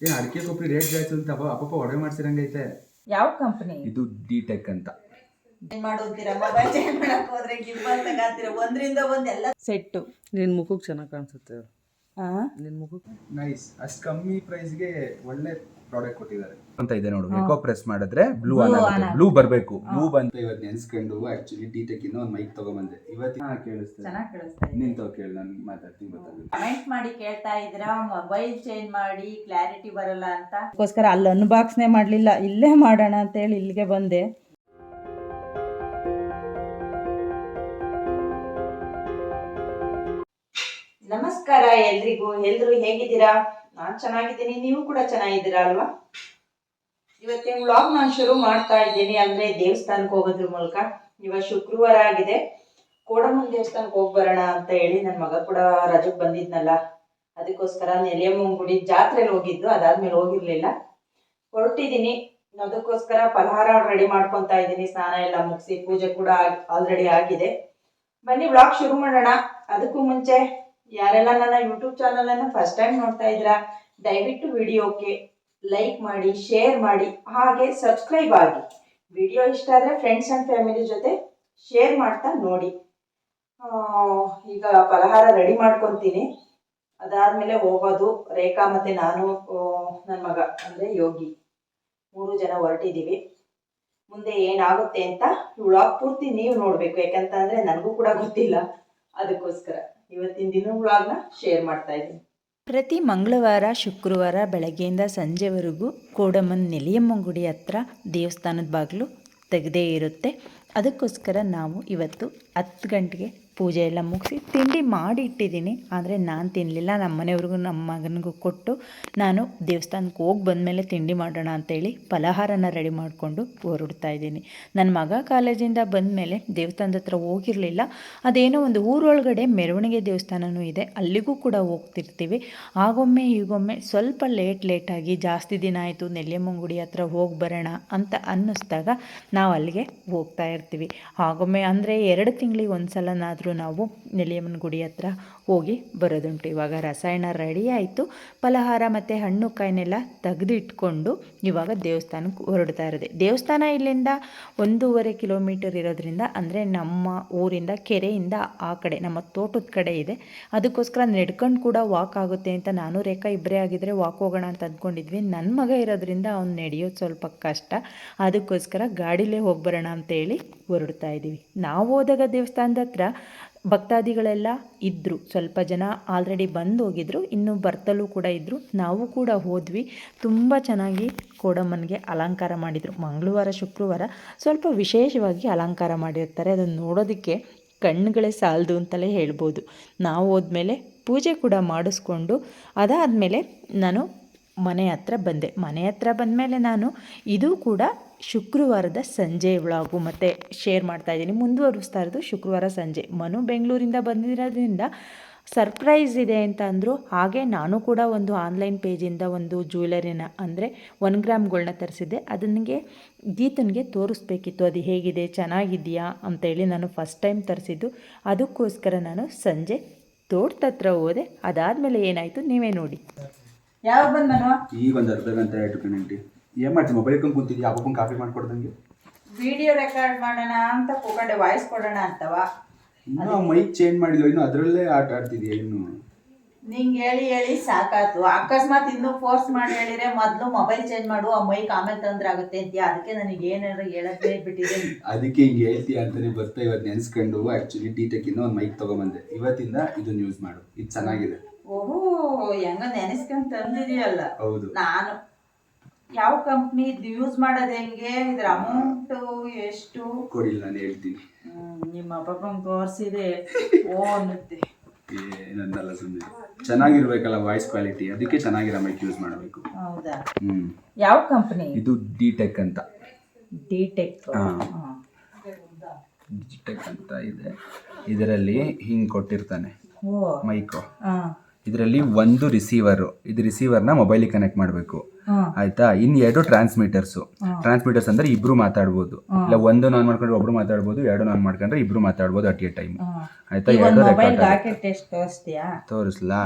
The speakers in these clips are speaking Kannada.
ಏನು ಅಡಿಕೆ ಕೊಬ್ಬರಿ ರೇಟ್ ಜಾಸ್ತಿ ಅಂತ ಅಪ್ಪ ಅಪ್ಪ ಒಡವೆ ಮಾಡ್ಸಿರಂಗೈತೆ ಯಾವ ಕಂಪನಿ ಇದು ಡಿ ಟೆಕ್ ಅಂತ. ಏನ್ ಮಾಡೋದಿರ ಮೊಬೈಲ್ ಚೇಂಜ್ ಮಾಡಕ್ ಹೋದ್ರೆ ಗಿಂಬಲ್ ತಗಾತೀರ ಒಂದ್ರಿಂದ ಒಂದ್ ಎಲ್ಲ ಸೆಟ್ಟು ನಿನ್ನ ಮುಖಕ್ಕೆ ಚೆನ್ನಾಗಿ ಕಾಣಿಸುತ್ತೆ. ಆ? ನಿನ್ನ ಮುಖಕ್ಕೆ ನೈಸ್ ಅಷ್ಟು ಕಮ್ಮಿ ಪ್ರೈಸ್ಗೆ ಒಳ್ಳೆ ಪ್ರಾಡಕ್ಟ್ ಕೊಟ್ಟಿದ್ದಾರೆ. ಅಂತ ಇದೆ ನೋಡು. ಎಕೋ ಪ್ರೆಸ್ ಮಾಡಿದ್ರೆ ಬ್ಲೂ ಆನ್ ಆಗುತ್ತೆ. ಬ್ಲೂ ಬರಬೇಕು. ಬ್ಲೂ ಬಂತ ಇವತ್ತು ನೆನ್ಸ್ಕೊಂಡು ಆಕ್ಚುಲಿ ಟಿ ಟೆಕ್ ಇಂದ ಒಂದು ಮೈಕ್ ತಗೊಂಡ್ಬಂದೆ ಇವತ್ತಿನ ಕೇಳಿಸ್ತೇನೆ ಚೆನ್ನಾಗಿ ಕೇಳಿಸ್ತಾ ಇದೆ. ನಿಂತ ಕೇಳಿ ನಾನು ಮಾತಾಡ್ತೀನಿ ಗೊತ್ತಾಗುತ್ತೆ. ಕಮೆಂಟ್ ಮಾಡಿ ಕೇಳ್ತಾ ಇದ್ದೀರಾ? ಮೊಬೈಲ್ ಚೇಂಜ್ ಮಾಡಿ ಕ್ಲಾರಿಟಿ ಬರಲ್ಲ ಅಂತ. ಅದಕ್ಕೋಸ್ಕರ ಅಲ್ಲಿ ಅನ್ಬಾಕ್ಸ್ನೇ ಮಾಡಲಿಲ್ಲ. ಇಲ್ಲೇ ಮಾಡೋಣ ಅಂತೇಳಿ ಇಲ್ಲಿಗೆ ಬಂದೆ. ನಮಸ್ಕಾರ ಎಲ್ರಿಗೂ. ಎಲ್ರು ಹೇಗಿದ್ದೀರಾ? ನಾನ್ ಚೆನ್ನಾಗಿದ್ದೀನಿ, ನೀವು ಕೂಡ ಚೆನ್ನಾಗಿದ್ದೀರಾ ಅಲ್ವಾ ಇವತ್ತಿನ ವ್ಲಾಗ್ ನಾನು ಶುರು ಮಾಡ್ತಾ ಇದ್ದೀನಿ ಅಂದ್ರೆ ದೇವಸ್ಥಾನಕ್ಕೆ ಹೋಗೋದ್ರ ಮೂಲಕ. ಇವಾಗ ಶುಕ್ರವಾರ ಆಗಿದೆ. ಕೋಡಮ್ಮನ ದೇವಸ್ಥಾನಕ್ಕೆ ಹೋಗಿ ಬರೋಣ ಅಂತ ಹೇಳಿ ನನ್ನ ಮಗ ಕೂಡ ರಜಕ್ಕೆ ಬಂದಿದ್ನಲ್ಲ. ಅದಕ್ಕೋಸ್ಕರ ನೆಲೆಯಮ್ಮನ ಗುಡಿ ಜಾತ್ರೆಲಿ ಹೋಗಿದ್ದು, ಅದಾದ್ಮೇಲೆ ಹೋಗಿರ್ಲಿಲ್ಲ. ಹೊರಟಿದ್ದೀನಿ ಅದಕ್ಕೋಸ್ಕರ ಫಲಹಾರ ರೆಡಿ ಮಾಡ್ಕೊತಾ ಇದ್ದೀನಿ. ಸ್ನಾನ ಎಲ್ಲ ಮುಗಿಸಿ, ಪೂಜೆ ಕೂಡ ಆಲ್ರೆಡಿ ಆಗಿದೆ. ಬನ್ನಿ ವ್ಲಾಗ್ ಶುರು ಮಾಡೋಣ. ಅದಕ್ಕೂ ಮುಂಚೆ ಯಾರೆಲ್ಲ ನನ್ನ ಯೂಟ್ಯೂಬ್ ಚಾನಲ್ ಅನ್ನ ಫಸ್ಟ್ ಟೈಮ್ ನೋಡ್ತಾ ಇದ್ದೀರಾ, ದಯವಿಟ್ಟು ವಿಡಿಯೋಕ್ಕೆ ಲೈಕ್ ಮಾಡಿ ಶೇರ್ ಮಾಡಿ, ಹಾಗೆ ಸಬ್ಸ್ಕ್ರೈಬ್ ಆಗಿ. ವಿಡಿಯೋ ಇಷ್ಟ ಆದರೆ ಫ್ರೆಂಡ್ಸ್ ಆ್ಯಂಡ್ ಫ್ಯಾಮಿಲಿ ಜೊತೆ ಶೇರ್ ಮಾಡ್ತಾ ನೋಡಿ. ಈಗ ಫಲಹಾರ ರೆಡಿ ಮಾಡ್ಕೊತೀನಿ. ಅದಾದಮೇಲೆ ಹೋಗೋದು, ರೇಖಾ ಮತ್ತೆ ನಾನು ನನ್ನ ಮಗ, ಅಂದರೆ ಯೋಗಿ. ಮೂರು ಜನ ಹೊರಟಿದ್ದೀವಿ ಮುಂದೆ ಏನಾಗುತ್ತೆ ಅಂತ ವ್ಲಾಗ್ ಪೂರ್ತಿ ನೀವು ನೋಡಬೇಕು, ಯಾಕಂತಂದ್ರೆ ನನಗೂ ಕೂಡ ಗೊತ್ತಿಲ್ಲ. ಅದಕ್ಕೋಸ್ಕರ. ಇವತ್ತಿನ ದಿನ ವ್ಲಾಗ್ನ ಶೇರ್ ಮಾಡ್ತಾ ಇದ್ದೀನಿ. ಪ್ರತಿ ಮಂಗಳವಾರ, ಶುಕ್ರವಾರ, ಬೆಳಗ್ಗೆಯಿಂದ ಸಂಜೆವರೆಗೂ ಕೋಡಮ್ಮನ ನೆಲಿಯಮ್ಮನ ಗುಡಿ ಹತ್ರ ದೇವಸ್ಥಾನದ ಬಾಗಿಲು ತೆಗೆದೇ ಇರುತ್ತೆ. ಅದಕ್ಕೋಸ್ಕರ ನಾವು ಇವತ್ತು ಹತ್ತು ಗಂಟೆಗೆ ಪೂಜೆ ಎಲ್ಲ ಮುಗಿಸಿ ತಿಂಡಿ ಮಾಡಿ ಇಟ್ಟಿದ್ದೀನಿ, ಆದರೆ ನಾನು ತಿನ್ನಲಿಲ್ಲ ನಮ್ಮ ಮನೆಯವ್ರಿಗೂ ನಮ್ಮ ಮಗನಿಗೂ ಕೊಟ್ಟು ನಾನು ದೇವಸ್ಥಾನಕ್ಕೆ ಹೋಗಿ ಬಂದಮೇಲೆ ತಿಂಡಿ ಮಾಡೋಣ ಅಂತೇಳಿ ಫಲಹಾರನ ರೆಡಿ ಮಾಡಿಕೊಂಡು ಹೊರಡ್ತಾ ಇದ್ದೀನಿ. ನನ್ನ ಮಗ ಕಾಲೇಜಿಂದ ಬಂದಮೇಲೆ ದೇವಸ್ಥಾನದ ಹತ್ರ ಹೋಗಿರಲಿಲ್ಲ. ಅದೇನೋ ಒಂದು ಊರೊಳಗಡೆ ಮೆರವಣಿಗೆ ದೇವಸ್ಥಾನವೂ ಇದೆ, ಅಲ್ಲಿಗೂ ಕೂಡ ಹೋಗ್ತಿರ್ತೀವಿ. ಆಗೊಮ್ಮೆ ಈಗೊಮ್ಮೆ ಸ್ವಲ್ಪ ಲೇಟ್ ಲೇಟಾಗಿ ಜಾಸ್ತಿ ದಿನ ಆಯಿತು ನೆಲ್ಲಿಯಮ್ಮಂಗುಡಿ ಹತ್ರ ಹೋಗಿ ಬರೋಣ ಅಂತ ಅನ್ನಿಸ್ದಾಗ ನಾವು ಅಲ್ಲಿಗೆ ಹೋಗ್ತಾ ಇರ್ತೀವಿ. ಆಗೊಮ್ಮೆ ಅಂದರೆ ಎರಡು ತಿಂಗಳಿಗೆ ಒಂದು ಸಲನಾದರೂ ನಾವು ನೆಲಿಯಮ್ಮನ ಗುಡಿ ಹತ್ರ ಹೋಗಿ ಬರೋದುಂಟು. ಇವಾಗ ರಸಾಯನ ರೆಡಿ ಆಯಿತು. ಫಲಹಾರ ಮತ್ತು ಹಣ್ಣು ಕಾಯಿನೆಲ್ಲ ತೆಗೆದಿಟ್ಕೊಂಡು ಇವಾಗ ದೇವಸ್ಥಾನಕ್ಕೆ ಹೊರಡ್ತಾ ಇರೋದೆ. ದೇವಸ್ಥಾನ ಇಲ್ಲಿಂದ ಒಂದೂವರೆ ಕಿಲೋಮೀಟರ್ ಇರೋದ್ರಿಂದ ಅಂದರೆ ನಮ್ಮ ಊರಿಂದ ಕೆರೆಯಿಂದ ಆ ಕಡೆ, ನಮ್ಮ ತೋಟದ ಕಡೆ ಇದೆ. ಅದಕ್ಕೋಸ್ಕರ ನಡ್ಕೊಂಡು ಕೂಡ ವಾಕ್ ಆಗುತ್ತೆ ಅಂತ ನಾನು ರೇಖಾ ಇಬ್ಬರೇ ಆಗಿದ್ದರೆ ವಾಕ್ ಹೋಗೋಣ ಅಂತ ಅಂದ್ಕೊಂಡಿದ್ವಿ. ನನ್ನ ಮಗ ಇರೋದ್ರಿಂದ ಅವ್ನು ನಡೆಯೋದು ಸ್ವಲ್ಪ ಕಷ್ಟ. ಅದಕ್ಕೋಸ್ಕರ ಗಾಡಿಲೇ ಹೋಗಿ ಬರೋಣ ಅಂತೇಳಿ ಹೊರಡ್ತಾ ಇದ್ದೀವಿ. ನಾವು ಹೋದಾಗ ದೇವಸ್ಥಾನದ ಹತ್ರ ಭಕ್ತಾದಿಗಳೆಲ್ಲ ಇದ್ದರು ಸ್ವಲ್ಪ ಜನ ಆಲ್ರೆಡಿ ಬಂದು ಹೋಗಿದ್ರು. ಇನ್ನು ಬರ್ತಲೂ ಕೂಡ ಇದ್ದರು ನಾವು ಕೂಡ ಹೋದ್ವಿ. ತುಂಬ ಚೆನ್ನಾಗಿ ಕೋಡಮ್ಮನಿಗೆ ಅಲಂಕಾರ ಮಾಡಿದರು. ಮಂಗಳವಾರ, ಶುಕ್ರವಾರ ಸ್ವಲ್ಪ ವಿಶೇಷವಾಗಿ ಅಲಂಕಾರ ಮಾಡಿರ್ತಾರೆ. ಅದನ್ನು ನೋಡೋದಕ್ಕೆ ಕಣ್ಣುಗಳೇ ಸಾಲದು ಅಂತಲೇ ಹೇಳ್ಬೋದು. ನಾವು ಹೋದ್ಮೇಲೆ ಪೂಜೆ ಕೂಡ ಮಾಡಿಸ್ಕೊಂಡು ಅದಾದಮೇಲೆ ನಾನು ಮನೆ ಹತ್ರ ಬಂದೆ. ಮನೆ ಹತ್ರ ಬಂದಮೇಲೆ ನಾನು ಇದು ಕೂಡ ಶುಕ್ರವಾರದ ಸಂಜೆ ವ್ಲಾಗು ಮತ್ತು ಶೇರ್ ಮಾಡ್ತಾ ಇದ್ದೀನಿ. ಮುಂದುವರಿಸ್ತಾ ಇರೋದು ಶುಕ್ರವಾರ ಸಂಜೆ. ಮನು ಬೆಂಗಳೂರಿಂದ ಬಂದಿರೋದ್ರಿಂದ ಸರ್ಪ್ರೈಸ್ ಇದೆ ಅಂತ ಅಂದರು. ಹಾಗೆ ನಾನು ಕೂಡ ಒಂದು ಆನ್ಲೈನ್ ಪೇಜಿಂದ ಒಂದು ಜ್ಯುವೆಲರಿನ ಅಂದರೆ ಒನ್ ಗ್ರಾಮ್ಗಳನ್ನ ತರಿಸಿದ್ದೆ. ಅದನಿಗೆ ಗೀತನಿಗೆ ತೋರಿಸ್ಬೇಕಿತ್ತು. ಅದು ಹೇಗಿದೆ? ಚೆನ್ನಾಗಿದೆಯಾ? ಅಂತೇಳಿ ನಾನು ಫಸ್ಟ್ ಟೈಮ್ ತರಿಸಿದ್ದು. ಅದಕ್ಕೋಸ್ಕರ ನಾನು ಸಂಜೆ ತೋಟದ ಹತ್ರ ಹೋದೆ. ಅದಾದಮೇಲೆ ಏನಾಯಿತು? ನೀವೇ ನೋಡಿ. ಯಾವ ಬಂದ್ ಈಗ ಒಂದು ಅರ್ಧ ಗಂಟೆ ಆಯ್ತು ಕಣಂಟಿ ಏನ್ ಮಾಡ್ತೀನಿ ಮೊಬೈಲ್ ಇಟ್ಕೊಂಡು ಕೂತಿದ್ದೆ ಯಾವಾಗ ಕಾಫಿ ಮಾಡ್ಕೊಡ್ದಂಗೆ? ವಿಡಿಯೋ ರೆಕಾರ್ಡ್ ಮಾಡೋಣ ಅಂತ ಕೂಕೊಂಡೆ ವಾಯ್ಸ್ ಕೊಡೋಣ ಅಂತವ. ಇನ್ನು ಮೈಕ್ ಚೇಂಜ್ ಮಾಡಿಲ್ಲ ಇನ್ನು ಅದರಲ್ಲೇ ಆಟ ಆಡ್ತಿದ್ಯಾ ಇನ್ನು? ನಿಂಗೆ ಹೇಳಿ ಹೇಳಿ ಸಾಕಾತು. ಅಕಸ್ಮಾತ್ ಇನ್ನೂ ಫೋರ್ಸ್ ಮಾಡಿ ಹೇಳಿದ್ರೆ ಮೊದಲು ಮೊಬೈಲ್ ಚೇಂಜ್ ಮಾಡು ಆ ಮೈಕ್ ಆಮೇಲೆ ತಂದ್ರೆ ಆಗುತ್ತೆ ಅಂತೀಯ? ಅದಕ್ಕೆ ನನಗೆ ಏನಾದ್ರು ಹೇಳಕ್ಕೆ ಬಿಟ್ಟಿದೆ. ಅದಕ್ಕೆ ಹಿಂಗೆ ಹೇಳ್ತೀಯ ಅಂತಾನೆ ಬರ್ತಾ ಇವತ್ತು ನೆನ್ಸ್ಕೊಂಡು ಆ್ಯಕ್ಚುಲಿ ಟಿ ಟೆಕ್ ಇಂದ ಒಂದು ಮೈಕ್ ತಗೊಂಬಂದೆ. ಇವತ್ತಿಂದ ಇದನ್ನ ಯೂಸ್ ಮಾಡು. ಇದು ಚೆನ್ನಾಗಿದೆ. ಓಹೋ ಹೆಂಗ ನೆನೆಸ್ಕೊಂಡ್ ತಂದಿದೀಯಲ್ಲ. ಹೌದು. ನಾನು ಯಾವ ಕಂಪ್ನಿ ಯೂಸ್ ಮಾಡೋದು ಹೆಂಗೆ? ಇದ್ರ ಅಮೌಂಟ್ ಎಷ್ಟು? ಕೊಡಿಲ್ಲ ನಾನು ಹೇಳ್ತೀನಿ. ಹ್ಮ್, ನಿಮ್ಮ ಅಪ್ಪಂಗೆ ತೋರಿಸಿದೆ ಓ ಅನ್ನುತ್ತೆ. ಏನಂದಲ್ಲ ಸುಮ್ಮನೆ ಚೆನ್ನಾಗಿರ್ಬೇಕಲ್ಲ ವಾಯ್ಸ್ ಕ್ವಾಲಿಟಿ ಅದಕ್ಕೆ ಚೆನ್ನಾಗಿರೋ ಮೈಕ್ ಯೂಸ್ ಮಾಡಬೇಕು. ಹೌದಾ? ಹ್ಮ್. ಯಾವ ಕಂಪ್ನಿ ಇದು ಡಿ ಟೆಕ್ ಅಂತ. ಡಿ ಟೆಕ್ ಹಾ. ಟೆಕ್ ಅಂತ ಇದೆ. ಇದರಲ್ಲಿ ಹಿಂಗೆ ಕೊಟ್ಟಿರ್ತಾನೆ. ಓ. ಮೈಕು ಹಾಂ. ಇದರಲ್ಲಿ ಒಂದು ರಿಸೀವರ್ ಇದು ರಿಸೀವರ್ನ ಮೊಬೈಲಿಗೆ ಕನೆಕ್ಟ್ ಮಾಡಬೇಕು. ಆಯ್ತಾ? ಇನ್ ಎರಡು ಟ್ರಾನ್ಸ್ಮಿಟರ್ಸ್ ಟ್ರಾನ್ಸ್ಮಿಟರ್ಸ್ ಅಂದ್ರೆ ಇಬ್ರು ಮಾತಾಡ್ಬೋದು. ಇಲ್ಲ ಒಂದು ನಾನ್ ಮಾಡ್ಕೊಂಡ್ರೆ ಒಬ್ರು ಮಾತಾಡ್ಬೋದು ಎರಡು ನಾನ್ ಮಾಡ್ಕೊಂಡ್ರೆ ಇಬ್ರು ಮಾತಾಡ್ಬೋದು ಅಟ್ ಎ ಟೈಮ್ ಆಯ್ತಾ? ಎರಡು ರೆಕಾರ್ಡ್ ತೋರಿಸ್ಲಾ?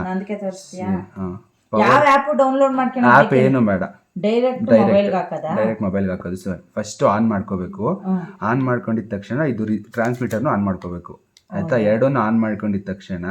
ಆ್ಯಪ್ ಏನು ಬೇಡ. ಡೈರೆಕ್ಟ್ ಮೊಬೈಲ್ ಮೊಬೈಲ್ಗೆ ಹಾಕದ? ಡೈರೆಕ್ಟ್ ಮೊಬೈಲ್ ಹಾಕೋದು. ಸರ್ ಫಸ್ಟ್ ಆನ್ ಮಾಡ್ಕೋಬೇಕು. ಆನ್ ಮಾಡ್ಕೊಂಡಿದ ತಕ್ಷಣ ಇದು ಟ್ರಾನ್ಸ್ಮಿಟರ್ನು ಆನ್ ಮಾಡ್ಕೋಬೇಕು. ಆಯ್ತಾ ಎರಡನ್ನು ಆನ್ ಮಾಡ್ಕೊಂಡಿದ ತಕ್ಷಣ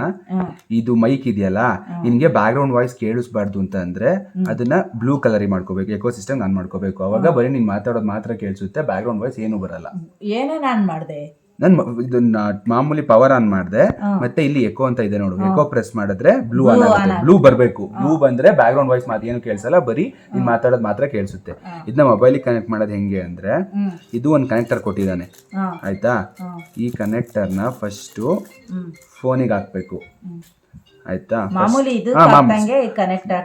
ಇದು ಮೈಕ್ ಇದೆಯಲ್ಲ ನಿಮ್ಗೆ ಬ್ಯಾಕ್ ಗ್ರೌಂಡ್ ವಾಯ್ಸ್ ಕೇಳಿಸ್ಬಾರ್ದು ಅಂತ ಅಂದ್ರೆ ಅದನ್ನ ಬ್ಲೂ ಕಲರ್ ಮಾಡ್ಕೋಬೇಕು ಎಕೋ ಸಿಸ್ಟಮ್ ಆನ್ ಮಾಡ್ಕೋಬೇಕು. ಅವಾಗ ಬರೀ ನೀನ್ ಮಾತಾಡೋದು ಮಾತ್ರ ಕೇಳಿಸುತ್ತೆ ಬ್ಯಾಕ್ ಗ್ರೌಂಡ್ ವಾಯ್ಸ್ ಏನು ಬರಲ್ಲ. ಏನೇ ನಾನು ಮಾಡಿದೆ. ನನ್ ಇದನ್ನ ಮಾಮೂಲಿ ಪವರ್ ಆನ್ ಮಾಡಿದೆ ಮತ್ತೆ ಇಲ್ಲಿ ಎಕೋ ಅಂತ ಇದೆ ನೋಡು. ಎಕೋ ಪ್ರೆಸ್ ಮಾಡಿದ್ರೆ ಬ್ಲೂ ಆನ್ ಆಗುತ್ತೆ. ಬ್ಲೂ ಬರಬೇಕು. ಬ್ಲೂ ಬಂದ್ರೆ ಬ್ಯಾಕ್ ಗ್ರೌಂಡ್ ವಾಯ್ಸ್ ಮಾತು ಏನು ಕೇಳಿಸಲ್ಲ ಬರೀ ನೀನ್ ಮಾತಾಡೋದು ಮಾತ್ರ ಕೇಳಿಸುತ್ತೆ. ಇದನ್ನ ಮೊಬೈಲಿಗೆ ಕನೆಕ್ಟ್ ಮಾಡೋದು ಹೆಂಗೆ ಅಂದ್ರೆ ಇದು ಒಂದು ಕನೆಕ್ಟರ್ ಕೊಟ್ಟಿದ್ದಾನೆ. ಆಯ್ತಾ? ಈ ಕನೆಕ್ಟರ್ನ ಫಸ್ಟು ಫೋನಿಗೆ ಹಾಕ್ಬೇಕು. ಆಯ್ತಾ?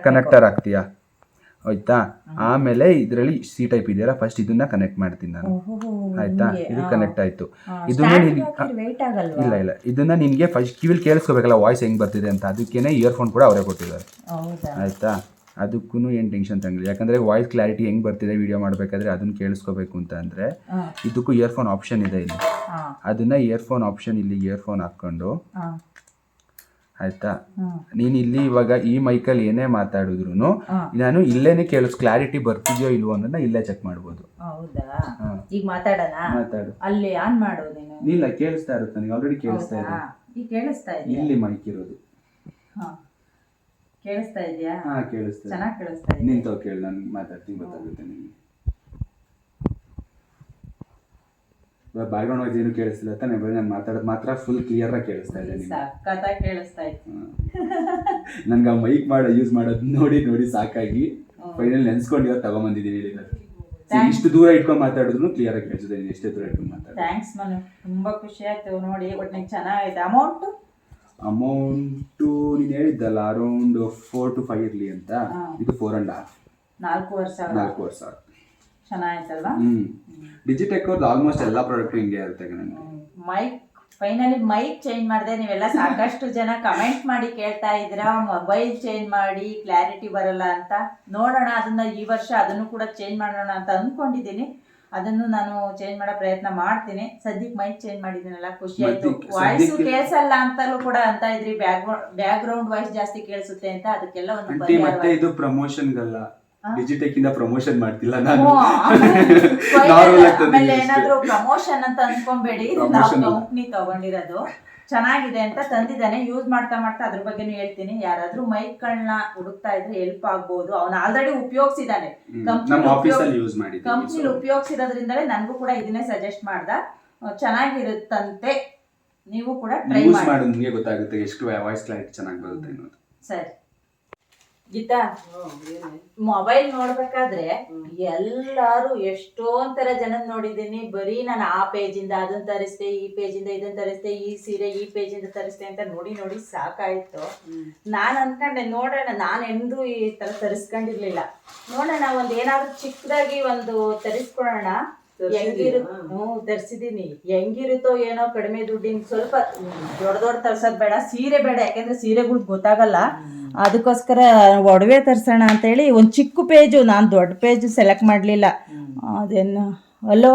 ಕನೆಕ್ಟರ್ ಹಾಕ್ತೀಯಾ? ಆಯ್ತಾ? ಆಮೇಲೆ ಇದರಲ್ಲಿ ಸಿ ಟೈಪ್ ಇದೆಯಲ್ಲ ಫಸ್ಟ್ ಇದನ್ನ ಕನೆಕ್ಟ್ ಮಾಡ್ತೀನಿ ನಾನು. ಆಯ್ತಾ? ಇದು ಕನೆಕ್ಟ್ ಆಯ್ತು. ಇದನ್ನ ಇಲ್ಲ ಇಲ್ಲ. ಇದನ್ನ ನಿನ್ಗೆ ಫಸ್ಟ್ ಕಿವಿಲ್ ಕೇಳಿಸ್ಕೋಬೇಕಲ್ಲ ವಾಯ್ಸ್ ಹೆಂಗ್ ಬರ್ತಿದೆ ಅಂತ. ಅದಕ್ಕೇನೆ ಇಯರ್ಫೋನ್ ಕೂಡ ಅವರೇ ಕೊಟ್ಟಿದ್ದಾರೆ. ಆಯ್ತಾ? ಅದಕ್ಕೂ ಏನು ಟೆನ್ಷನ್ ತಂಗಿಲ್ಲ ಯಾಕಂದ್ರೆ ವಾಯ್ಸ್ ಕ್ಲಾರಿಟಿ ಹೆಂಗ್ ಬರ್ತಿದೆ ವಿಡಿಯೋ ಮಾಡ್ಬೇಕಾದ್ರೆ ಅದನ್ನ ಕೇಳಿಸ್ಕೋಬೇಕು ಅಂತ ಅಂದ್ರೆ ಇದಕ್ಕೂ ಇಯರ್ಫೋನ್ ಆಪ್ಷನ್ ಇದೆ ಇಲ್ಲಿ. ಅದನ್ನ ಇಯರ್ಫೋನ್ ಆಪ್ಷನ್ ಇಲ್ಲಿ ಇಯರ್ಫೋನ್ ಹಾಕೊಂಡು ಆಯ್ತಾ? ನೀನು ಇಲ್ಲಿ ಇವಾಗ ಈ ಮೈಕಲ್ಲಿ ಏನೇ ಮಾತಾಡಿದ್ರು ನಾನು ಇಲ್ಲೇನೆ ಕೇಳಿಸ್ ಕ್ಲಾರಿಟಿ ಬರ್ತಿದ್ಯೋ ಇಲ್ವೋ ಅನ್ನೋದನ್ನ ಇಲ್ಲೇ ಚೆಕ್ ಮಾಡ್ಬೋದು. ಹೌದಾ? ಈಗ ಮಾತಾಡೋಣ? ಮಾತಾಡು. ಅಲ್ಲಿ ಆನ್ ಮಾಡು ನೀನು? ಇಲ್ಲ ಕೇಳಿಸ್ತಾ ಇರುತ್ತೆ ನನಗೆ ಆಲ್ರೆಡಿ ಕೇಳಿಸ್ತಾ ಇದೆ? ಈಗ ಕೇಳಿಸ್ತಾ ಇದೆ ಇಲ್ಲಿ ಮೈಕ್ ಇರೋದು. ಹಾ. ಕೇಳಿಸ್ತಾ ಇದೆಯಾ? ಹಾ ಕೇಳಿಸ್ತಾ ಚೆನ್ನಾಗಿ ಕೇಳಿಸ್ತಾ ಇದೆ. ನಿಂತೋ ಕೇಳಿ ನಾನು ಮಾತಾಡ್ತೀನಿ ಗೊತ್ತಾಗುತ್ತೆ ನಿಮಗೆ ಬ್ಯಾಕ್ಗ್ರೌಂಡ್ ವಾಯ್ಸ್ ಏನು ಕೇಳಿಸ್ತಿಲ್ಲ ತಾನೆ ಬರೀ ನಾನು ಮಾತಾಡೋದು ಮಾತ್ರ ಫುಲ್ ಕ್ಲಿಯರ್ ಆಗಿ ಕೇಳಿಸ್ತಾ ಇದೆ ನಿಮ್ಗೆ. ಸಖತ್ತಾಗಿ ಕೇಳಿಸ್ತಾ ಇತ್ತು. ನನ್ಗೆ ಆ ಮೈಕ್ ಮಾಡೋ ಯೂಸ್ ಮಾಡೋದು ನೋಡಿ ನೋಡಿ ಸಾಕಾಗಿ. ಫೈನಲ್ ನೆನ್ಸ್ಕೊಂಡು ಇವತ್ತು ತಗೊಂಬಂದಿದ್ದೀನಿ. See, ಇಷ್ಟು ದೂರ ಇಟ್ಕೊಂಡು ಮಾತಾಡಿದ್ರು ಕ್ಲಿಯರ್ ಆಗಿ ಕೇಳಿಸಿದೆ ಎಷ್ಟೇ ದೂರ ಇಟ್ಕೊಂಡು ಮಾತಾಡ. ಥ್ಯಾಂಕ್ಸ್ ಮನು. ತುಂಬಾ ಖುಷಿ ಆಯ್ತು ನೋಡಿ ಒಟ್ಟಿಗೆ ಚೆನ್ನಾಗಿದೆ ಅಮೌಂಟು ಅಮೌಂಟು ನೀನು ಹೇಳಿದ್ದಲ್ಲ ಅರೌಂಡ್ ಫೋರ್ ಟು ಫೈವ್ ಇರಲಿ ಅಂತ. ಇದು ಫೋರ್ ಅಂಡ್ ಹಾಫ್ ನಾಲ್ಕು ವರ್ಷ ನಾಲ್ಕು ವರ್ಷ ಡಿಜಿಟೆಕ್ ಅವ್ರದ್ದು ಆಲ್ಮೋಸ್ಟ್ ಎಲ್ಲ ಪ್ರಾಡಕ್ಟ್ ಹಿಂಗೆ ಇರುತ್ತೆ ನನಗೆ ಮೈಕ್ ಫೈನಲಿ ಮೈಕ್ ಚೇಂಜ್ ಮಾಡಿದೆ ನೀವೆಲ್ಲ ಸಾಕಷ್ಟು ಜನ ಕಮೆಂಟ್ ಮಾಡಿ ಕೇಳ್ತಾ ಇದ್ದೀರಾ ಮೊಬೈಲ್ ಚೇಂಜ್ ಮಾಡಿ ಕ್ಲಾರಿಟಿ ಬರಲ್ಲ ಅಂತ. ನೋಡೋಣ ಅದನ್ನ ಈ ವರ್ಷ ಅದನ್ನು ಕೂಡ ಚೇಂಜ್ ಮಾಡೋಣ ಅಂತ ಅಂದ್ಕೊಂಡಿದ್ದೀನಿ ಅದನ್ನು ನಾನು ಚೇಂಜ್ ಮಾಡೋ ಪ್ರಯತ್ನ ಮಾಡ್ತೀನಿ. ಸದ್ಯಕ್ಕೆ ಮೈಕ್ ಚೇಂಜ್ ಮಾಡಿದ್ದೀನಲ್ಲ ಖುಷಿ ಆಯ್ತು. ವಾಯ್ಸ್ ಕೇಳಿಸಲ್ಲ ಅಂತಲೂ ಕೂಡ ಅಂತ ಇದ್ರಿ ಬ್ಯಾಕ್ ಬ್ಯಾಕ್ ಗ್ರೌಂಡ್ ವಾಯ್ಸ್ ಜಾಸ್ತಿ ಕೇಳಿಸುತ್ತೆ ಅಂತ ಅದಕ್ಕೆಲ್ಲ ಒಂದು ಮತ್ತೆ ಇದು ಪ್ರಮೋಷನ್ಗಲ್ಲ? ಡಿಜಿಟೆಕ್ ಇಂದ ಪ್ರಮೋಷನ್ ಮಾಡ್ತಿಲ್ಲ ನಾನು. ನಾರ್ಮಲ್ ಆಮೇಲೆ. ಏನಾದ್ರೂ ಪ್ರಮೋಷನ್ ಅಂತ ಅನ್ಕೊಂಬೇಡಿ. ನಾವು ಕಂಪ್ನಿ ತಗೊಂಡಿರೋದು. ಚೆನ್ನಾಗಿದೆ ಅಂತ ತಂದಿದ್ದಾನೆ. ಯೂಸ್ ಮಾಡ್ತಾ ಮಾಡ್ತಾ ಅದ್ರ ಬಗ್ಗೆನೂ ಹೇಳ್ತೀನಿ. ಯಾರಾದ್ರೂ ಮೈಕ್ಗಳನ್ನ ಹುಡುಕ್ತಾ ಇದ್ರೆ ಹೆಲ್ಪ್ ಆಗ್ಬೋದು. ಅವ್ನು ಆಲ್ರೆಡಿ ಉಪಯೋಗಿಸಿದಾನೆ ಕಂಪ್ನಿ ಉಪಯೋಗಿಸಿರೋದ್ರಿಂದಲೇ ನನಗೂ ಕೂಡ ಇದನ್ನೇ ಸಜೆಸ್ಟ್ ಮಾಡ್ದ. ಚೆನ್ನಾಗಿರುತ್ತಂತೆ. ನೀವು ಕೂಡ ಟ್ರೈ ಯೂಸ್ ಮಾಡಿ. ನಿಮಗೆ ಗೊತ್ತಾಗುತ್ತೆ ಎಷ್ಟು ವಾಯ್ಸ್ ಕ್ಲಾರಿಟಿ ಚೆನ್ನಾಗಿ ಬರುತ್ತೆ ಅನ್ನೋದು. ಸರಿ. ಗೀತಾ ಮೊಬೈಲ್ ನೋಡ್ಬೇಕಾದ್ರೆ ಎಲ್ಲಾರು ಎಷ್ಟೊಂತರ ತರ ಜನ ನೋಡಿದೀನಿ ಬರೀ ನಾನು ಆ ಪೇಜ್ ಇಂದ ಅದನ್ನ ತರಿಸ್ದೆ ಈ ಪೇಜ್ ಇಂದ ಇದನ್ನ ತರಿಸ್ದೆ ಈ ಸೀರೆ ಈ ಪೇಜ್ ಇಂದ ತರಿಸ್ದೆ ಅಂತ ನೋಡಿ ನೋಡಿ ಸಾಕಾಯ್ತು. ನಾನ್ ಅನ್ಕೊಂಡೆ ನೋಡೋಣ ನಾನು ಎಂದೂ ಈ ತರ ತರಿಸ್ಕೊಂಡಿರ್ಲಿಲ್ಲ. ನೋಡೋಣ ಒಂದ್ ಏನಾದ್ರು ಚಿಕ್ಕದಾಗಿ ಒಂದು ತರಿಸ್ಕೊಳ್ಳೋಣ ಹೆಂಗಿರು ಹ್ಞೂ ತರಿಸಿದೀನಿ ಹೆಂಗಿರುತ್ತೋ ಏನೋ ಕಡಿಮೆ ದುಡ್ಡಿನ ಸ್ವಲ್ಪ ದೊಡ್ಡ ದೊಡ್ಡ ತರ್ಸೋದ್ ಬೇಡ ಸೀರೆ ಬೇಡ. ಯಾಕಂದ್ರೆ ಸೀರೆಗಳು ಗೊತ್ತಾಗಲ್ಲ. ಅದಕ್ಕೋಸ್ಕರ ಒಡವೆ ತರ್ಸೋಣ ಅಂತೇಳಿ ಒಂದು ಚಿಕ್ಕ ಪೇಜು ನಾನು ದೊಡ್ಡ ಪೇಜು ಸೆಲೆಕ್ಟ್ ಮಾಡಲಿಲ್ಲ. ಅದೇನು ಹಲೋ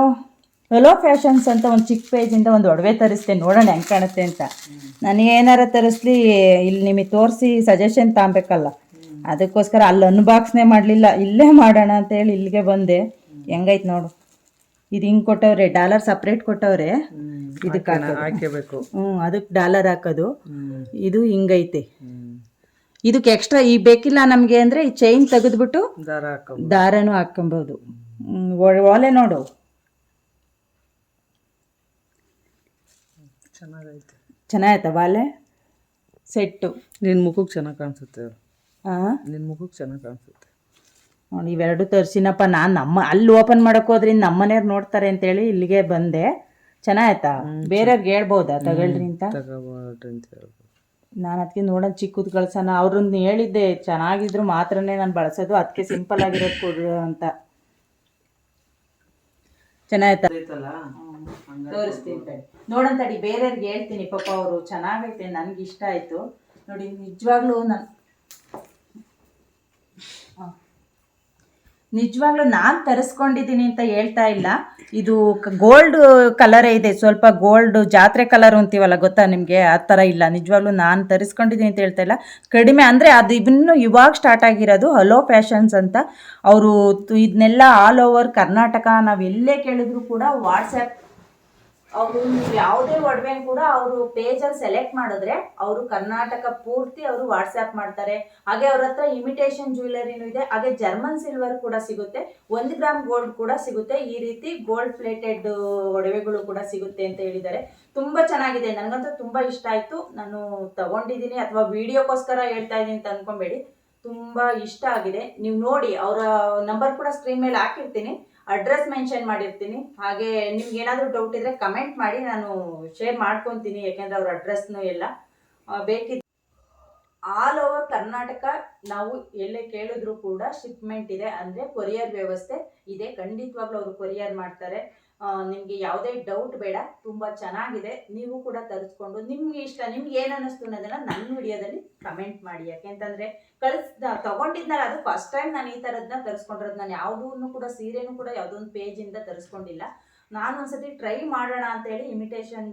ಹಲೋ ಫ್ಯಾಷನ್ಸ್ ಅಂತ ಒಂದು ಚಿಕ್ಕ ಪೇಜಿಂದ ಒಂದು ಒಡವೆ ತರಿಸ್ತೆ ನೋಡೋಣ ಹೆಂಗೆ ಕಾಣುತ್ತೆ ಅಂತ. ನನಗೆ ಏನಾರ ತರಿಸ್ಲಿ ಇಲ್ಲಿ ನಿಮಗೆ ತೋರಿಸಿ ಸಜೆಷನ್ ತಗೊಬೇಕಲ್ಲ ಅದಕ್ಕೋಸ್ಕರ ಅಲ್ಲಿ ಅನ್ಬಾಕ್ಸ್ನೇ ಮಾಡಲಿಲ್ಲ ಇಲ್ಲೇ ಮಾಡೋಣ ಅಂತೇಳಿ ಇಲ್ಲಿಗೆ ಬಂದೆ. ಹೆಂಗೈತೆ ನೋಡು. ಇದು ಹಿಂಗೆ ಕೊಟ್ಟವ್ರೆ ಡಾಲರ್ ಸಪ್ರೇಟ್ ಕೊಟ್ಟವ್ರೆ. ಇದಕ್ಕೆ ಹಾಕಬೇಕು ಹ್ಞೂ ಅದಕ್ಕೆ ಡಾಲರ್ ಹಾಕೋದು. ಇದು ಹಿಂಗೈತೆ. ಇದಕ್ಕೆ ಎಕ್ಸ್ಟ್ರಾ ಈ ಬೇಕಿಲ್ಲ ನಮಗೆ ಅಂದರೆ ಈ ಚೈನ್ ತೆಗೆದ್ಬಿಟ್ಟು ದಾರ ದಾರನೂ ಹಾಕ್ಕೊಬೋದು. ಓಲೆ ಒಲೆ ನೋಡು. ಚೆನ್ನಾಗೈತೆ. ಚೆನ್ನಾಗೈತ ವಾಲೆ ಸೆಟ್ಟು. ನಿನ್ನ ಮುಖಕ್ಕೆ ಚೆನ್ನಾಗಿ ಕಾಣಿಸುತ್ತೆ. ಹಾಂ ನಿನ್ನ ಮುಖಕ್ಕೆ ಚೆನ್ನಾಗಿ ಕಾಣಿಸುತ್ತೆ. ನೋಡಿ ಇವೆರಡು ತರಿಸಿನಪ್ಪ ನಾನು ನಮ್ಮ ಅಲ್ಲಿ ಓಪನ್ ಮಾಡಕ್ ನಮ್ಮ ಮನೆಯವ್ರು ನೋಡ್ತಾರೆ ಅಂತೇಳಿ ಇಲ್ಲಿಗೆ ಬಂದೆ. ಚೆನ್ನಾಯ್ತಾ ಬೇರೆಯವ್ರಿಗೆ ಹೇಳ್ಬೋದಾ ತಗೊಳ್ರಿ ಅಂತ? ತಗೋಬಾರ್ದು ಅಂತ ಹೇಳ್ಬೋದು ನಾನು ಅದಕ್ಕೆ ನೋಡೋಣ ಚಿಕ್ಕದ್ ಕಳ್ಸೋಣ ಅವ್ರನ್ನ ಹೇಳಿದ್ದೆ ಚೆನ್ನಾಗಿದ್ರು ಮಾತ್ರನೇ ನಾನು ಬಳಸೋದು ಅದಕ್ಕೆ ಸಿಂಪಲ್ ಆಗಿರೋದು ಕೊಡು ಅಂತ. ಚೆನ್ನಾಗಿತ್ತಲ್ಲ ತೋರಿಸ್ತೀನಿ ತಡಿ. ನೋಡೋಣ ತಡಿ ಬೇರೆಯವ್ರಿಗೆ ಹೇಳ್ತೀನಿ ಪಾಪ ಅವರು ಚೆನ್ನಾಗೈತೆ ನನಗೆ ಇಷ್ಟ ಆಯ್ತು. ನೋಡಿ ನಿಜವಾಗ್ಲೂ ನಾನು ನಿಜವಾಗ್ಲೂ ನಾನು ತರಿಸ್ಕೊಂಡಿದ್ದೀನಿ ಅಂತ ಹೇಳ್ತಾ ಇಲ್ಲ. ಇದು ಗೋಲ್ಡ್ ಕಲರೇ ಇದೆ. ಸ್ವಲ್ಪ ಗೋಲ್ಡ್ ಜಾತ್ರೆ ಕಲರ್ ಅಂತೀವಲ್ಲ ಗೊತ್ತಾ ನಿಮಗೆ? ಆ ಥರ ಇಲ್ಲ. ನಿಜವಾಗ್ಲೂ ನಾನು ತರಿಸ್ಕೊಂಡಿದ್ದೀನಿ ಅಂತ ಹೇಳ್ತಾ ಇಲ್ಲ. ಕಡಿಮೆ ಅಂದರೆ ಅದು ಇನ್ನು ಇವಾಗ ಸ್ಟಾರ್ಟ್ ಆಗಿರೋದು ಹಲೋ ಫ್ಯಾಷನ್ಸ್ ಅಂತ. ಅವರು ಇದನ್ನೆಲ್ಲ ಆಲ್ ಓವರ್ ಕರ್ನಾಟಕ ನಾವು ಎಲ್ಲೇ ಕೇಳಿದ್ರು ಕೂಡ ವಾಟ್ಸಪ್ ಅವರು ಯಾವುದೇ ಒಡವೆ ಕೂಡ ಅವರು ಪೇಜಲ್ಲಿ ಸೆಲೆಕ್ಟ್ ಮಾಡಿದ್ರೆ ಅವರು ಕರ್ನಾಟಕ ಪೂರ್ತಿ ಅವರು ವಾಟ್ಸ್ಆ್ಯಪ್ ಮಾಡ್ತಾರೆ. ಹಾಗೆ ಅವ್ರ ಹತ್ರ ಇಮಿಟೇಷನ್ ಜ್ಯುವೆಲರಿನೂ ಇದೆ. ಹಾಗೆ ಜರ್ಮನ್ ಸಿಲ್ವರ್ ಕೂಡ ಸಿಗುತ್ತೆ. ಒಂದು ಗ್ರಾಮ್ ಗೋಲ್ಡ್ ಕೂಡ ಸಿಗುತ್ತೆ. ಈ ರೀತಿ ಗೋಲ್ಡ್ ಪ್ಲೇಟೆಡ್ ಒಡವೆಗಳು ಕೂಡ ಸಿಗುತ್ತೆ ಅಂತ ಹೇಳಿದ್ದಾರೆ. ತುಂಬ ಚೆನ್ನಾಗಿದೆ. ನನಗಂತೂ ತುಂಬ ಇಷ್ಟ ಆಯಿತು. ನಾನು ತಗೊಂಡಿದ್ದೀನಿ ಅಥವಾ ವಿಡಿಯೋಕ್ಕೋಸ್ಕರ ಹೇಳ್ತಾ ಇದ್ದೀನಿ ಅಂತ ಅಂದ್ಕೊಬೇಡಿ ತುಂಬ ಇಷ್ಟ ಆಗಿದೆ. ನೀವು ನೋಡಿ, ಅವರ ನಂಬರ್ ಕೂಡ ಸ್ಕ್ರೀನ್ ಮೇಲೆ ಹಾಕಿರ್ತೀನಿ. ಅಡ್ರೆಸ್ ಮೆನ್ಷನ್ ಮಾಡಿರ್ತೀನಿ. ಹಾಗೆ ನಿಮ್ಗೆ ಏನಾದರೂ ಡೌಟ್ ಇದ್ರೆ ಕಮೆಂಟ್ ಮಾಡಿ ನಾನು ಶೇರ್ ಮಾಡ್ಕೊತೀನಿ, ಯಾಕೆಂದ್ರೆ ಅವ್ರ ಅಡ್ರೆಸ್ನು ಎಲ್ಲ ಬೇಕಿದ್ದ ಆಲ್ ಓವರ್ ಕರ್ನಾಟಕ ನಾವು ಎಲ್ಲೇ ಕೇಳಿದ್ರು ಕೂಡ ಶಿಪ್ಮೆಂಟ್ ಇದೆ. ಅಂದರೆ ಕೊರಿಯರ್ ವ್ಯವಸ್ಥೆ ಇದೆ. ಖಂಡಿತವಾಗ್ಲೂ ಅವರು ಕೊರಿಯರ್ ಮಾಡ್ತಾರೆ. ನಿಮಗೆ ಯಾವುದೇ ಡೌಟ್ ಬೇಡ ತುಂಬ ಚೆನ್ನಾಗಿದೆ. ನೀವು ಕೂಡ ತರಿಸ್ಕೊಂಡು ನಿಮ್ಗೆ ಇಷ್ಟ ನಿಮ್ಗೆ ಏನು ಅನ್ನಿಸ್ತು ಅನ್ನೋದನ್ನ ನನ್ನ ವಿಡಿಯೋದಲ್ಲಿ ಕಮೆಂಟ್ ಮಾಡಿ. ಯಾಕೆಂತಂದ್ರೆ ಕಳಿಸ್ ತಗೊಂಡಿದ್ನಲ್ಲ ಅದು ಫಸ್ಟ್ ಟೈಮ್ ನಾನು ಈ ಥರದನ್ನ ತರಿಸ್ಕೊಂಡಿರೋದು. ನಾನು ಯಾವುದೂ ಕೂಡ ಸೀರೆನೂ ಕೂಡ ಯಾವುದೊಂದು ಪೇಜಿಂದ ತರಿಸ್ಕೊಂಡಿಲ್ಲ. ನಾನು ಒಂದ್ಸತಿ ಟ್ರೈ ಮಾಡೋಣ ಅಂತ ಹೇಳಿ ಇಮಿಟೇಷನ್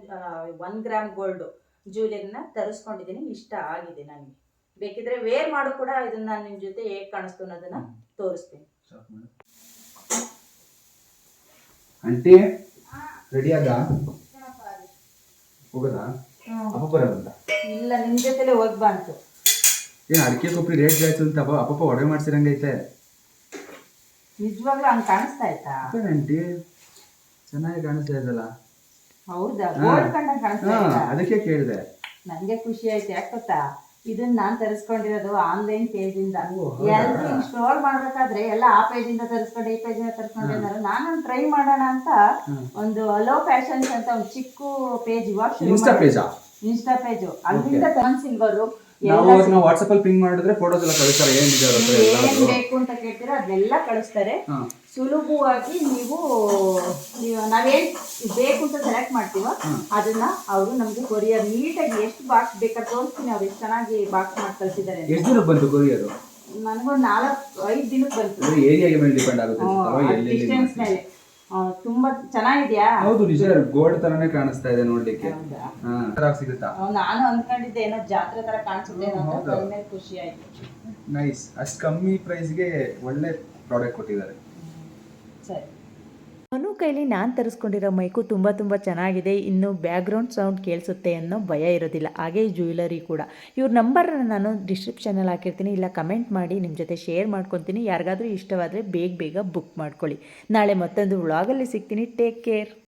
ಒನ್ ಗ್ರಾಮ್ ಗೋಲ್ಡ್ ಜ್ಯುವೆಲರಿನ ತರಿಸ್ಕೊಂಡಿದ್ದೀನಿ. ಇಷ್ಟ ಆಗಿದೆ ನನಗೆ. ಬೇಕಿದ್ರೆ ವೇರ್ ಮಾಡು ಕೂಡ ಇದನ್ನ ನಾನು ನಿಮ್ಮ ಜೊತೆ ಹೇಗೆ ಕಾಣಿಸ್ತು ಅನ್ನೋದನ್ನ ತೋರಿಸ್ತೀನಿ. ಆಂಟಿ ರೆಡಿ ಆಗ? ಹೋಗೋದಾ? ಅಪ್ಪ ಬರೋದಂತ ಇಲ್ಲ ನಿಮ್ಮ ಜೊತೆಲೆ ಹೋಗಿ ಬಂತು ಏನು ಅಡಿಕೆ ಕೊಬ್ಬರಿ ರೇಟ್ ಜಾಸ್ತಿ ಅಂತ ಅಪ್ಪ ಅಪ್ಪ ಒಡವೆ ಮಾಡ್ಸಿರಂಗೈತೆ. ನಿಜವಾಗ್ಲೂ ಹಂಗೆ ಕಾಣಿಸ್ತಾ ಆಯ್ತಾ ಆಂಟಿ ಚೆನ್ನಾಗಿ ಕಾಣಿಸ್ತಾ ಇದ್ದಲ್ಲ? ಹೌದಾ. ಗೋಲ್ಡ್ ಕಾಣಿಸ್ತಾ ಹಾ ಅದಕ್ಕೆ ಕೇಳಿದೆ. ನನಗೆ ಖುಷಿ ಆಯ್ತು ಯಾಕೆ ಗೊತ್ತಾ? ಇದನ್ನ ನಾನ್ ತರಿಸ್ಕೊಂಡಿರೋದು ಆನ್ಲೈನ್ ಪೇಜ್ ಇಂದ. ಸ್ಟೋರ್ ಮಾಡ್ಬೇಕಾದ್ರೆ ಎಲ್ಲ ಆ ಪೇಜಿಂದ ತರಿಸ್ಕೊಂಡು ಈ ಪೇಜ್ ತರಿಸ್ಕೊಂಡಿದ್ದಾರೆ ನಾನು ಟ್ರೈ ಮಾಡೋಣ ಅಂತ ಒಂದು ಅಲೋ ಫ್ಯಾಷನ್ಸ್ ಅಂತ ಒಂದು ಚಿಕ್ಕ ಪೇಜ್ ಇವಾಗ ಇನ್ಸ್ಟಾ ಪೇಜಾ ಪೇಜು ಅಲ್ಲಿಂದ ತಗೊಂಡ್ ಸಿಲ್ವರು ನಾವು ಅವ್ರನ್ನ ವಾಟ್ಸಪ್ ಅಲ್ಲಿ ಪಿಂಗ್ ಮಾಡಿದ್ರೆ ಫೋಟೋಸ್ ಎಲ್ಲ ಕಳಿಸ್ತಾರೆ ಏನಿದೆ ಅವ್ರ ಹತ್ರ ಏನ್ ಎಲ್ಲಾದ್ರು. ಬೇಕು ಅಂತ ಕೇಳ್ತೀರಾ ಅದನ್ನೆಲ್ಲ ಕಳಿಸ್ತಾರೆ. ಹಾ. ಸುಲಭವಾಗಿ ನೀವು ನೀವು ನಾವೇನ್ ಬೇಕು ಅಂತ ಸೆಲೆಕ್ಟ್ ಮಾಡ್ತೀವ ಅದನ್ನ ಅವರು ನಮ್ಗೆ ಕೊರಿಯರ್ ನೀಟಾಗಿ ಎಷ್ಟು ಬಾಕ್ಸ್ ಬೇಕಾದ್ರೆ ತೋರಿಸ್ತೀನಿ ಅವ್ರು ಎಷ್ಟು ಚೆನ್ನಾಗಿ ಬಾಕ್ಸ್ ಮಾಡಿ ಕಳ್ಸಿದ್ದಾರೆ. ಎಷ್ಟು ದಿನ ಬಂತು ಕೊರಿಯರ್ ನನಗೊಂದು ನಾಲ್ಕು ಐದು ದಿನಕ್ಕೆ ಬಂತು. ಏರಿಯಾಗೆ ಮೇಲೆ ಡಿಪೆಂಡ್ ಆಗುತ್ತೆ? ಎಲ್ಲೆಲ್ಲಿ ಡಿಸ್ಟೆನ್ಸ್ ಮೇಲೆ. ತುಂಬಾ ಚೆನ್ನಾಗಿದ್ಯಾ? ಹೌದು ನಿಜ ಗೋಲ್ಡ್ ತರನೇ ಕಾಣಿಸ್ತಾ ಇದೆ ನೋಡ್ಲಿಕ್ಕೆ? ಹಾ ಸಿಗುತ್ತಾ? ನಾನು ಅನ್ಕೊಂಡಿದ್ದೆ ಏನೋ ಜಾತ್ರೆ ತರ ಕಾಣಿಸುತ್ತೆ ಖುಷಿ ಆಯ್ತು. ನೈಸ್. ಅಷ್ಟು ಕಮ್ಮಿ ಪ್ರೈಸ್ಗೆ ಒಳ್ಳೆ ಪ್ರಾಡಕ್ಟ್ ಕೊಟ್ಟಿದ್ದಾರೆ. ಸರಿ. ಮನು ಕೈಲಿ ನಾನು ತರಿಸ್ಕೊಂಡಿರೋ ಮೈಕು ತುಂಬ ತುಂಬ ಚೆನ್ನಾಗಿದೆ. ಇನ್ನು ಬ್ಯಾಕ್ಗ್ರೌಂಡ್ ಸೌಂಡ್ ಕೇಳಿಸುತ್ತೆ ಅನ್ನೋ ಭಯ ಇರೋದಿಲ್ಲ. ಹಾಗೆ ಜ್ಯುವೆಲರಿ ಕೂಡ. ಇವ್ರ ನಂಬರನ್ನು ನಾನು ಡಿಸ್ಕ್ರಿಪ್ಷನಲ್ಲಿ ಹಾಕಿರ್ತೀನಿ. ಇಲ್ಲ ಕಮೆಂಟ್ ಮಾಡಿ ನಿಮ್ಮ ಜೊತೆ ಶೇರ್ ಮಾಡ್ಕೊತೀನಿ. ಯಾರಿಗಾದರೂ ಇಷ್ಟವಾದರೆ ಬೇಗ ಬೇಗ ಬುಕ್ ಮಾಡ್ಕೊಳ್ಳಿ. ನಾಳೆ ಮತ್ತೊಂದು ವ್ಲಾಗಲ್ಲಿ ಸಿಗ್ತೀನಿ. Take care.